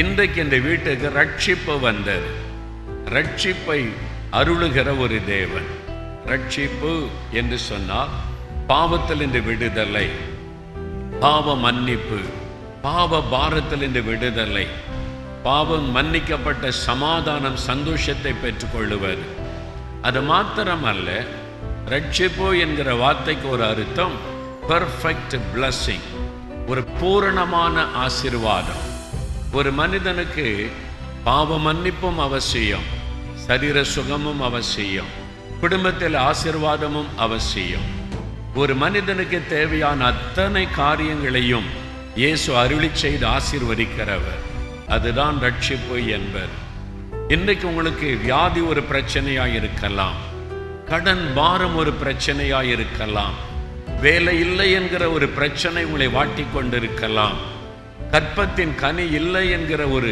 இன்றைக்கு இந்த வீட்டுக்கு ரட்சிப்பு வந்தது. ரட்சிப்பை அருளுகிற ஒரு தேவன். ரட்சிப்பு என்று சொன்னால் பாவத்திலிருந்து விடுதலை பாவ மன்னிப்பு பாவ பாரத்திலிருந்து விடுதலை பாவம் மன்னிக்கப்பட்ட சமாதானம் சந்தோஷத்தை பெற்றுக்கொள்ளுவர் அது மாத்திரமல்ல ரட்சிப்பு என்கிற வார்த்தைக்கு ஒரு அர்த்தம் பெர்ஃபெக்ட் பிளஸ்ஸிங் ஒரு பூரணமான ஆசீர்வாதம். ஒரு மனிதனுக்கு பாவ மன்னிப்பும் அவசியம் சரீர சுகமும் அவசியம் குடும்பத்தில் ஆசீர்வாதமும் அவசியம். ஒரு மனிதனுக்கு தேவையான அத்தனை காரியங்களையும் இயேசு அருளி செய்து ஆசிர்வதிக்கிறவர். அதுதான் ரட்சிப்பு என்பர். இன்றைக்கு உங்களுக்கு வியாதி ஒரு பிரச்சனையாக இருக்கலாம் கடன் பாரம் ஒரு பிரச்சனையாக இருக்கலாம் வேலை இல்லை என்கிற ஒரு பிரச்சனை உங்களை வாட்டி கொண்டிருக்கலாம். கற்பத்தின் கனி இல்லை என்கிற ஒரு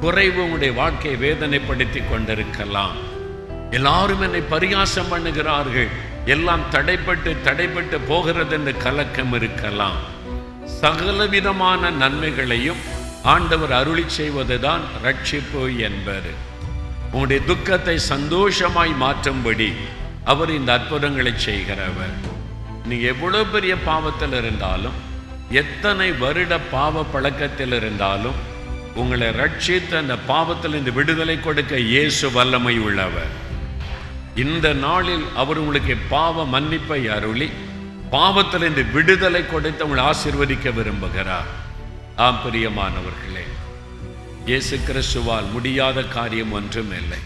குறைவு உங்களுடைய வாழ்க்கையை வேதனைப்படுத்தி கொண்டிருக்கலாம். எல்லாரும் என்னை பரிகாசம் பண்ணுகிறார்கள். எல்லாம் தடைப்பட்டு தடைப்பட்டு போகிறது என்று கலக்கம் இருக்கலாம். சகலவிதமான நன்மைகளையும் ஆண்டவர் அருளி செய்வதுதான் ரட்சிப்பு என்பது. உங்களுடைய துக்கத்தை சந்தோஷமாய் மாற்றும்படி அவர் இந்த அற்புதங்களை செய்கிறவர். நீ எவ்வளவு பெரிய பாவத்தில் இருந்தாலும் எத்தனை வருட பாவ பழக்கத்தில் இருந்தாலும் உங்களை ரட்சித்து அந்த பாவத்தில் இந்த விடுதலை கொடுக்க இயேசு வல்லமை உள்ளவர். இந்த நாளில் அவர் உங்களுக்கு பாவ மன்னிப்பை அருளி பாவத்தில் இந்த விடுதலை கொடுத்து உங்களை ஆசிர்வதிக்க விரும்புகிறார். ஆம் பிரியமானவர்களே இயேசு கிறிஸ்துவால் முடியாத காரியம் ஒன்றும் இல்லை.